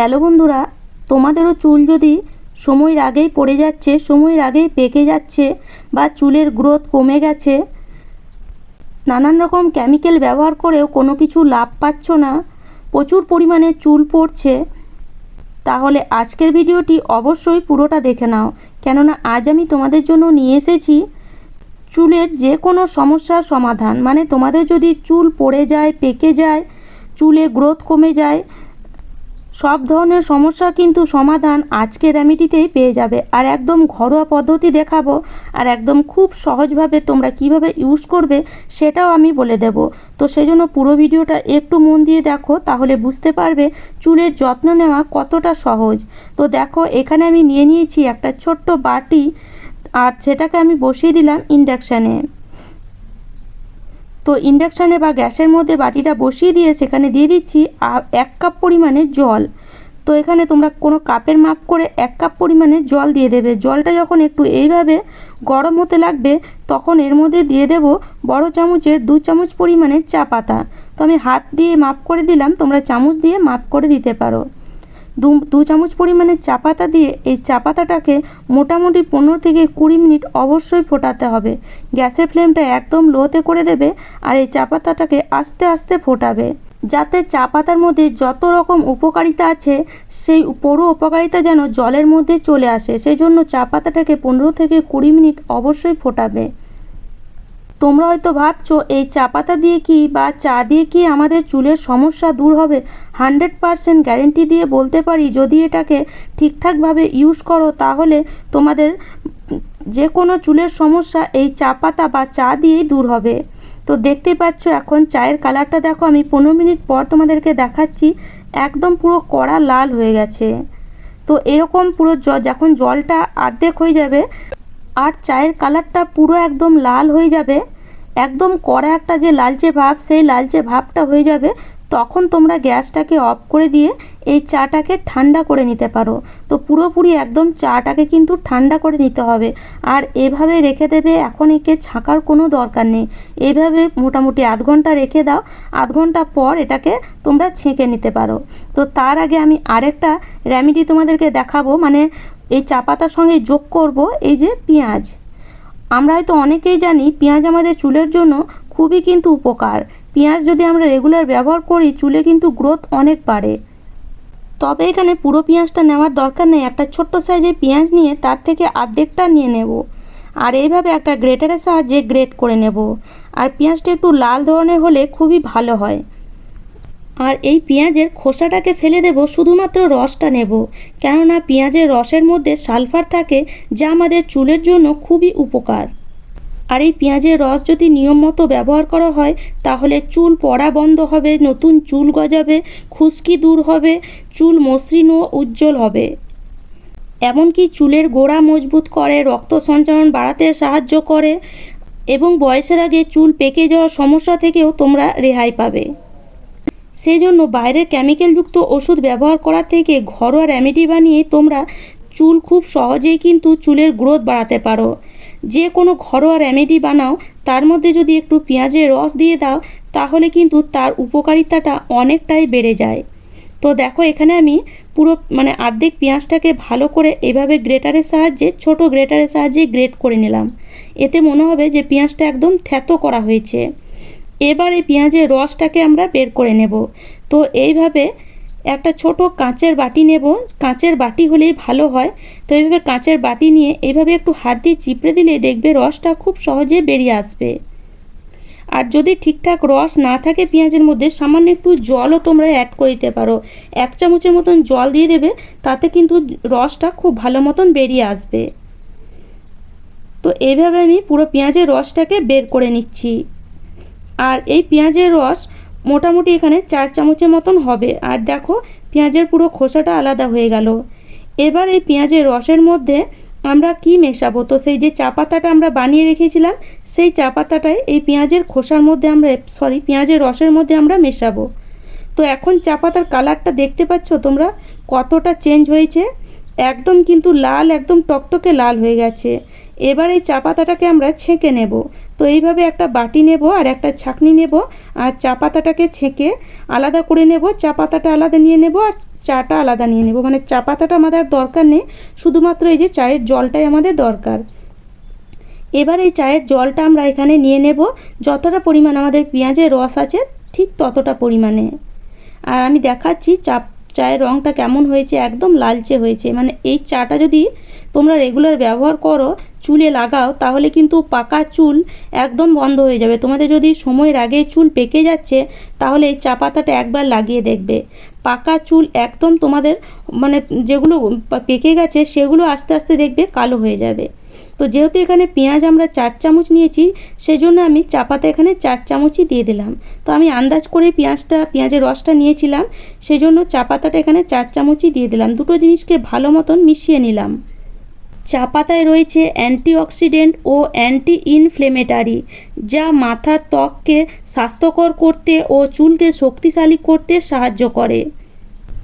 Hello বন্ধুরা, তোমাদেরও চুল যদি সময়ের আগেই পড়ে যাচ্ছে, সময়ের আগেই পেকে যাচ্ছে বা চুলের গ্রোথ কমে গেছে, নানান রকম কেমিক্যাল ব্যবহার করেও কোনো কিছু লাভ পাচ্ছ না। প্রচুর পরিমাণে চুল পড়ছে। তাহলে আজকের ভিডিওটি অবশ্যই পুরোটা দেখে নাও। কেননা আজ আমি তোমাদের জন্য নিয়ে এসেছি চুলের যে কোনো সমস্যার সমাধান। মানে তোমাদের যদি চুল পড়ে যায়, পেকে যায়, চুলে গ্রোথ কমে যায় সব ধরনের সমস্যার কিন্তু সমাধান আজকের রেমেডিতেই পেয়ে যাবে। আর একদম ঘরোয়া পদ্ধতি দেখাবো আর একদম খুব সহজভাবে তোমরা কীভাবে ইউজ করবে সেটাও আমি বলে দেব। তো সেই জন্য পুরো ভিডিওটা একটু মন দিয়ে দেখো, তাহলে বুঝতে পারবে চুলের যত্ন নেওয়া কতটা সহজ। তো দেখো, এখানে আমি নিয়ে নিয়েছি একটা ছোট্ট বাটি আর সেটাকে আমি বসিয়ে দিলাম ইন্ডাকশানে তো ইন্ডাকশানে বা গ্যাসের মধ্যে বাটিটা বসিয়ে দিয়ে সেখানে দিয়ে দিচ্ছি এক কাপ পরিমাণে জল। তো এখানে তোমরা কোনো কাপের মাপ করে এক কাপ পরিমাণে জল দিয়ে দেবে। জলটা যখন একটু এইভাবে গরম হতে লাগবে, তখন এর মধ্যে দিয়ে দেব বড় চামচের দু চামচ পরিমাণে চা পাতা। তো আমি হাত দিয়ে মাপ করে দিলাম, তোমরা চামচ দিয়ে মাপ করে দিতে পারো। দু দু চামচ পরিমাণে চা পাতা দিয়ে এই চা পাতাটাকে মোটামুটি পনেরো থেকে কুড়ি মিনিট অবশ্যই ফোটাতে হবে। গ্যাসের ফ্লেমটা একদম লোতে করে দেবে আর এই চা পাতাটাকে আস্তে আস্তে ফোটাবে। যাতে চা পাতার মধ্যে যত রকম উপকারিতা আছে, সেই পুরো উপকারিতা যেন জলের মধ্যে চলে আসে, সেই জন্য চা পাতাটাকে পনেরো থেকে কুড়ি মিনিট অবশ্যই ফোটাবে। তোমরা হয়তো ভাবছ, এই চা পাতা দিয়ে কি বা চা দিয়ে কি আমাদের চুলের সমস্যা দূর হবে? হান্ড্রেড পারসেন্ট গ্যারেন্টি দিয়ে বলতে পারি, যদি এটাকে ঠিকঠাকভাবে ইউজ করো, তাহলে তোমাদের যে কোনো চুলের সমস্যা এই চা পাতা বা চা দিয়েই দূর হবে। তো দেখতে পাচ্ছ, এখন চায়ের কালারটা দেখো, আমি পনেরো মিনিট পর তোমাদেরকে দেখাচ্ছি, একদম পুরো কড়া লাল হয়ে গেছে। তো এরকম পুরো যখন জলটা আর্ধেক হয়ে যাবে আর চায়ের কালারটা পুরো একদম লাল হয়ে যাবে। একদম কড়া একটা যে লালচে ভাব, সেই লালচে ভাবটা হয়ে যাবে। তখন তোমরা গ্যাসটাকে অফ করে দিয়ে এই চাটাকে ঠান্ডা করে নিতে পারো। তো পুরোপুরি একদম চাটাকে কিন্তু ঠান্ডা করে নিতে হবে। আর এভাবে রেখে দেবে এখন একে ছাঁকার কোনো দরকার নেই। এইভাবে মোটামুটি আধ ঘণ্টা রেখে দাও। আধ ঘণ্টা পর এটাকে তোমরা ছেঁকে নিতে পারো। তো তার আগে আমি আরেকটা রেমেডি তোমাদেরকে দেখাবো। মানে এই চা পাতার সঙ্গে যোগ করব এই যে পেঁয়াজ। আমরা হয়তো অনেকেই জানি পেঁয়াজ আমাদের চুলের জন্য খুবই কিন্তু উপকার। পেঁয়াজ যদি আমরা রেগুলার ব্যবহার করি, চুলে কিন্তু গ্রোথ অনেক বাড়ে। তবে এখানে পুরো পেঁয়াজটা নেওয়ার দরকার নেই। একটা ছোট্ট সাইজের পেঁয়াজ নিয়ে তার থেকে আর্ধেকটা নিয়ে নেব। আর এইভাবে একটা গ্রেটারের সাহায্যে গ্রেট করে নেব। আর পেঁয়াজটা একটু লাল ধরনের হলে খুবই ভালো হয়। আর এই পেঁয়াজের খোসাটাকে ফেলে দেব, শুধুমাত্র রসটা নেব। কেননা পেঁয়াজের রসের মধ্যে সালফার থাকে, যা আমাদের চুলের জন্য খুবই উপকার। আর এই পেঁয়াজের রস যদি নিয়ম মতো ব্যবহার করা হয়, তাহলে চুল পড়া বন্ধ হবে, নতুন চুল গজাবে, খুশকি দূর হবে, চুল মসৃণ ও উজ্জ্বল হবে। এমনকি চুলের গোড়া মজবুত করে, রক্ত সঞ্চালন বাড়াতে সাহায্য করে, এবং বয়সের আগে চুল পেকে যাওয়ার সমস্যা থেকেও তোমরা রেহাই পাবে। সেই জন্য বাইরের কেমিক্যালযুক্ত ওষুধ ব্যবহার করার থেকে ঘরোয়া রেমেডি বানিয়ে তোমরা চুল খুব সহজেই কিন্তু চুলের গ্রোথ বাড়াতে পারো। যে কোনো ঘরোয়া রেমেডি বানাও, তার মধ্যে যদি একটু পেঁয়াজের রস দিয়ে দাও, তাহলে কিন্তু তার উপকারিতাটা অনেকটাই বেড়ে যায়। তো দেখো, এখানে আমি পুরো মানে অর্ধেক পেঁয়াজটাকে ভালো করে এভাবে গ্রেটারের সাহায্যে, ছোট গ্রেটারের সাহায্যে গ্রেট করে নিলাম। এতে মনে হবে যে পেঁয়াজটা একদম থ্যাতো করা হয়েছে। এবার এই পেঁয়াজের রসটাকে আমরা বের করে নেব। তো এইভাবে একটা ছোট কাঁচের বাটি নেব। কাঁচের বাটি হলেই ভালো হয়। তো এইভাবে কাঁচের বাটি নিয়ে এইভাবে একটু হাত দিয়ে চিপড়ে দিলে দেখবে রসটা খুব সহজে বেরিয়ে আসবে। আর যদি ঠিকঠাক রস না থাকে পেঁয়াজের মধ্যে, সামান্য একটু জলও তোমরা অ্যাড করে দিতে পারো। এক চামচের মতন জল দিয়ে দেবে, তাতে কিন্তু রসটা খুব ভালো মতন বেরিয়ে আসবে। তো এইভাবে আমি পুরো পেঁয়াজের রসটাকে বের করে নিচ্ছি। আর এই পেঁয়াজের রস মোটামুটি এখানে চার চামচের মতন হবে। আর দেখো, পেঁয়াজের পুরো খোসাটা আলাদা হয়ে গেল। এবার এই পেঁয়াজের রসের মধ্যে আমরা কি মেশাবো? তো সেই যে চা পাতাটা আমরা বানিয়ে রেখেছিলাম, সেই চা পাতাটাই এই পেঁয়াজের খোসার মধ্যে আমরা সরি পেঁয়াজের রসের মধ্যে আমরা মেশাবো। তো এখন চা পাতার কালারটা দেখতে পাচ্ছ তোমরা? কতটা চেঞ্জ হয়েছে? একদম কিন্তু লাল, একদম টকটকে লাল হয়ে গেছে। এবার এই চা পাতাটাকে আমরা ছেঁকে নেব। তো এইভাবে একটা বাটি নেব আর একটা ছাঁকনি নেব আর চা পাতাটাকে ছেঁকে আলাদা করে নেব। চা পাতাটা আলাদা নিয়ে নেব আর চাটা আলাদা নিয়ে নেব। মানে চা পাতাটা আমাদের দরকার নেই, শুধুমাত্র এই যে চায়ের জলটাই আমাদের দরকার। এবার এই চায়ের জলটা আমরা এখানে নিয়ে নেব। যতটা পরিমাণ আমাদের পেঁয়াজের রস আছে ঠিক ততটা পরিমাণে। আর আমি দেখাচ্ছি চা চায়ের রঙটা কেমন হয়েছে? একদম লালচে হয়েছে। মানে এই চাটা যদি তোমরা রেগুলার ব্যবহার করো, চুলে লাগাও, তাহলে কিন্তু পাকা চুল একদম বন্ধ হয়ে যাবে। তোমাদের যদি সময়ের আগে চুল পেকে যাচ্ছে, তাহলে এই চা পাতাটা একবার লাগিয়ে দেখবে। পাকা চুল একদম তোমাদের মানে যেগুলো পেকে গেছে, সেগুলো আস্তে আস্তে দেখবে কালো হয়ে যাবে। তো যেহেতু এখানে পেঁয়াজ আমরা চার চামচ নিয়েছি, সেজন্য আমি চা পাতা এখানে চার চামচই দিয়ে দিলাম। তো আমি আন্দাজ করে পেঁয়াজটা, পেঁয়াজের রসটা নিয়েছিলাম, সেজন্য চা পাতাটা এখানে চার চামচই দিয়ে দিলাম। দুটো জিনিসকে ভালো মতন মিশিয়ে নিলাম। চা পাতায় রয়েছে অ্যান্টিঅক্সিডেন্ট ও অ্যান্টি ইনফ্লেমেটারি যা মাথার ত্বককে স্বাস্থ্যকর করতে ও চুলকে শক্তিশালী করতে সাহায্য করে।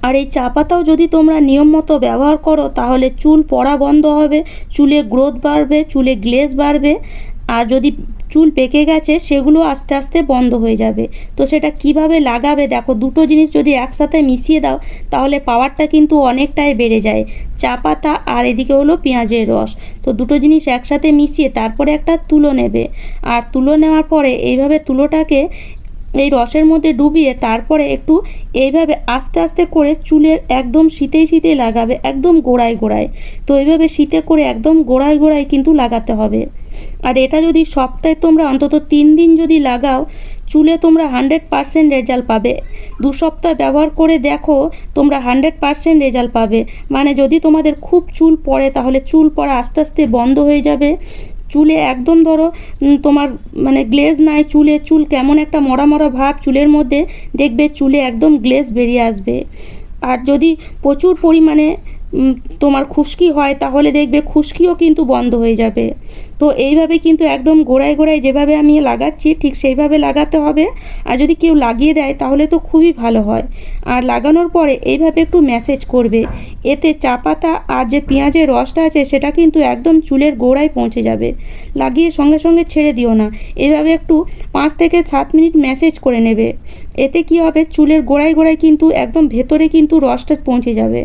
আর এই চা পাতাও যদি তোমরা নিয়ম মতো ব্যবহার করো, তাহলে চুল পড়া বন্ধ হবে, চুলে গ্রোথ বাড়বে, চুলে গ্লেজ বাড়বে, আর যদি চুল পেকে গেছে, সেগুলো আস্তে আস্তে বন্ধ হয়ে যাবে। তো সেটা কীভাবে লাগাবে? দেখো, দুটো জিনিস যদি একসাথে মিশিয়ে দাও, তাহলে পাওয়ারটা কিন্তু অনেকটাই বেড়ে যায়। চা পাতা আর এদিকে হলো পেঁয়াজের রস। তো দুটো জিনিস একসাথে মিশিয়ে তারপরে একটা তুলো নেবে। আর তুলো নেওয়ার পরে এইভাবে তুলোটাকে এই রসের মধ্যে ডুবিয়ে তারপরে একটু এইভাবে আস্তে আস্তে করে চুলের একদম শীতেই শীতেই লাগাবে, একদম গোড়ায় গোড়ায়। তো এইভাবে শীতে করে একদম গোড়ায় গোড়ায় কিন্তু লাগাতে হবে। আর এটা যদি সপ্তাহে তোমরা অন্তত তিন দিন যদি লাগাও, চুলে তোমরা হান্ড্রেড পারসেন্ট রেজাল্ট পাবে। দু সপ্তাহ ব্যবহার করে দেখো, তোমরা হান্ড্রেড পারসেন্ট রেজাল্ট পাবে। মানে যদি তোমাদের খুব চুল পড়ে, তাহলে চুল পড়া আস্তে আস্তে বন্ধ হয়ে যাবে। চুলে একদম ধরো তোমার মানে গ্লেজ নাই চুলে, চুল কেমন একটা মরা মরা ভাব চুলের মধ্যে, দেখবে চুলে একদম গ্লেজ বেরিয়ে আসবে। আর যদি প্রচুর পরিমাণে তোমার খুশকি হয়, তাহলে দেখবে খুশকিও কিন্তু বন্ধ হয়ে যাবে। তো এইভাবে কিন্তু একদম গোড়ায় গোড়ায় যেভাবে আমি লাগাচ্ছি, ঠিক সেইভাবে লাগাতে হবে। আর যদি কেউ লাগিয়ে দেয়, তাহলে তো খুবই ভালো হয়। আর লাগানোর পরে এইভাবে একটু ম্যাসেজ করবে। এতে চা পাতা আর যে পেঁয়াজের রসটা আছে, সেটা কিন্তু একদম চুলের গোড়ায় পৌঁছে যাবে। লাগিয়ে সঙ্গে সঙ্গে ছেড়ে দিও না। এইভাবে একটু পাঁচ থেকে সাত মিনিট ম্যাসেজ করে নেবে। এতে কি হবে? চুলের গোড়ায় গোড়ায় কিন্তু একদম ভেতরে কিন্তু রসটা পৌঁছে যাবে।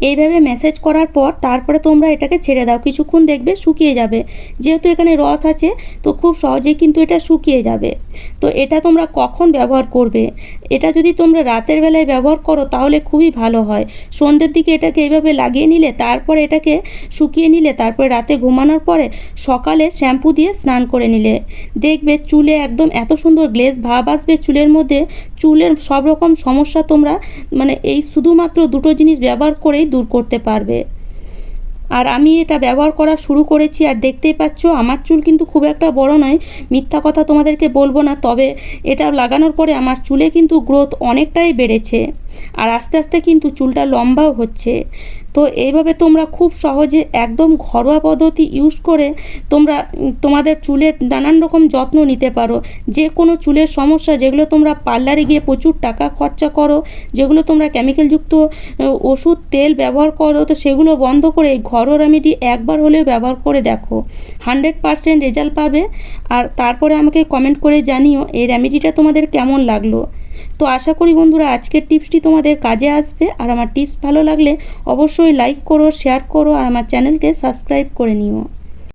এইভাবে ম্যাসেজ করার পর তারপরে তোমরা এটাকে ছেড়ে দাও। কিছুক্ষণ দেখবে শুকিয়ে যাবে। যেহেতু এখানে রস আছে, তো খুব সহজেই কিন্তু এটা শুকিয়ে যাবে। তো এটা তোমরা কখন ব্যবহার করবে? এটা যদি তোমরা রাতের বেলায় ব্যবহার করো, তাহলে খুবই ভালো হয়। সন্ধ্যের দিকে এটাকে এইভাবে লাগিয়ে নিলে, তারপরে এটাকে শুকিয়ে নিলে, তারপরে রাতে ঘুমানোর পরে সকালে শ্যাম্পু দিয়ে স্নান করে নিলে। দেখবে চুলে একদম এত সুন্দর গ্লেজ ভাব আসবে চুলের মধ্যে। চুলের সব রকম সমস্যা তোমরা মানে এই শুধুমাত্র দুটো জিনিস ব্যবহার করেই দূর করতে পারবে। আর আমি এটা ব্যবহার করা শুরু করেছি আর দেখতেই পাচ্ছ, আমার চুল কিন্তু খুব একটা বড় নয়, মিথ্যা কথা তোমাদেরকে বলব না, তবে এটা লাগানোর পরে আমার চুলে কিন্তু গ্রোথ অনেকটাই বেড়েছে। আর আস্তে আস্তে কিন্তু চুলটা লম্বাও হচ্ছে। তো এইভাবে তোমরা খুব সহজে একদম ঘরোয়া পদ্ধতি ইউজ করে তোমরা তোমাদের চুলের নানান রকম যত্ন নিতে পারো। যে কোনো চুলের সমস্যা, যেগুলো তোমরা পার্লারে গিয়ে প্রচুর টাকা খরচা করো, যেগুলো তোমরা কেমিক্যালযুক্ত ওষুধ, তেল ব্যবহার করো, তো সেগুলো বন্ধ করে এই ঘরোয়া রেমেডি একবার হলেও ব্যবহার করে দেখো। হান্ড্রেড পারসেন্ট রেজাল্ট পাবে। আর তারপরে আমাকে কমেন্ট করে জানিও এই রেমেডিটা তোমাদের কেমন লাগল। তো আশা করি বন্ধুরা, আজকের টিপসটি তোমাদের কাজে আসবে। আর আমার টিপস ভালো লাগলে অবশ্যই লাইক করো শেয়ার করো, আর আমার চ্যানেলকে সাবস্ক্রাইব করে নিও।